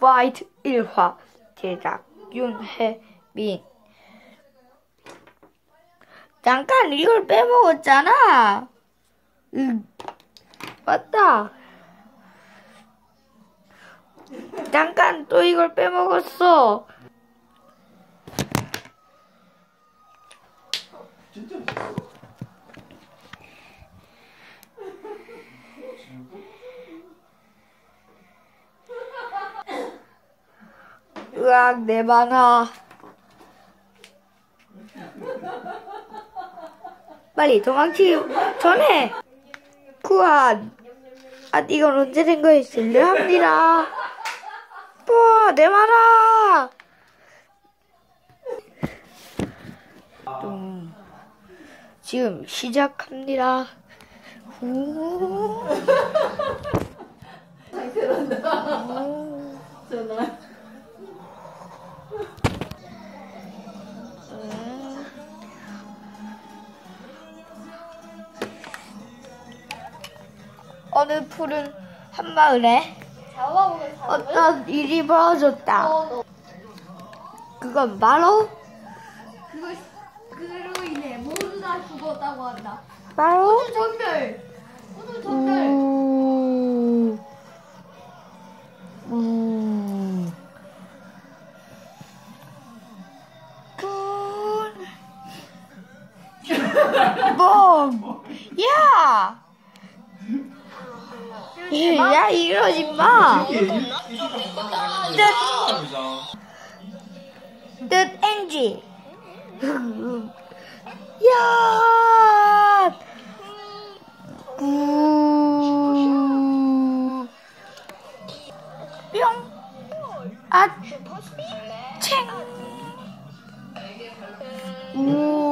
파이트 1화 제작 윤혜민. 잠깐 이걸 빼먹었잖아. 응. 맞다. 잠깐 또 이걸 빼먹었어. 진짜 있었어. 으악 내 만화. 빨리 도망치기 전에 구한. 아 이건 언제 된 거에 실례합니다. 우와 내 만화. 음, 지금 시작합니다. 후. 어느 푸른 한마을에 어떤 일이 벌어졌다. 그건 바로 그거 그로 인해 모두 다 죽었다고 한다. 바로 오늘 전멸. 오늘 전멸. 우. 우. 군. 뻥. 야. 야 이러지 마. 뜻. 뜻 NG. 야. 구. 뿅. 아. 챙. 우.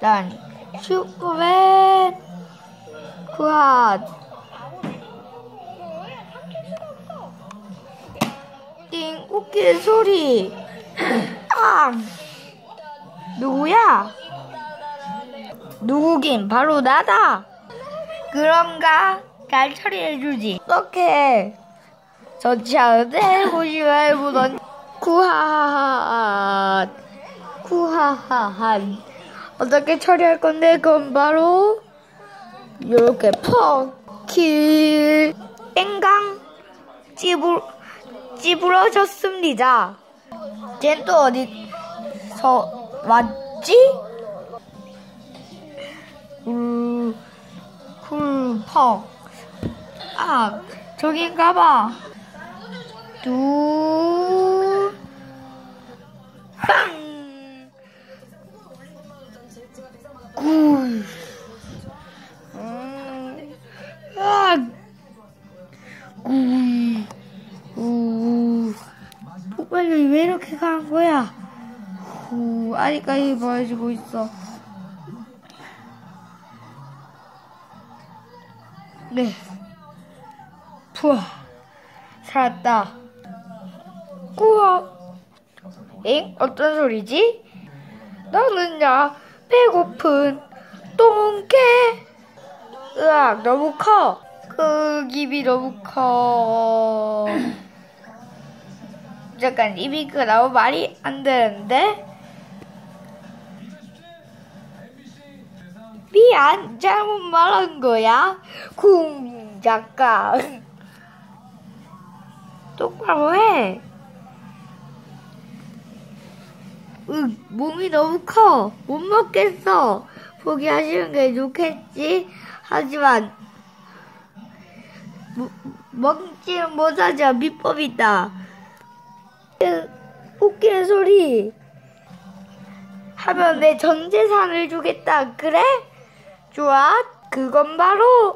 난 슈퍼맨. 구한 띵 웃기는 소리. 앙. 누구야? 누구긴 바로 나다. 그런가? 잘 처리해주지. 어떡해. 전치하는데 보지 말고 넌 구한 구하하한 어떻게 처리할 건데 그건 바로 요렇게 펑킬 땡강 찌부 찌부러졌습니다. 쟨 또 어디서 왔지? 울, 훌펑. 아, 저긴가봐. 두, 빵! 굴. 음, 아, 굴. 우. 폭발력이 왜 이렇게 강한 거야? 후, 아직까지 보여주고 있어. 네. 푸아. 살았다. 꾸아. 엥? 어떤 소리지? 나는야, 배고픈 똥개. 으악, 너무 커. 그 입이 너무 커. 잠깐, 입이 그 나무 말이 안 되는데? 미안, 잘못 말한 거야. 쿵, 잠깐. 똑바로 해. 으, 몸이 너무 커. 못 먹겠어. 포기하시는 게 좋겠지. 하지만, 뭐, 먹지는 못하자. 비법이다. 으, 웃기는 소리. 하면 내 전 재산을 주겠다. 그래? 좋아. 그건 바로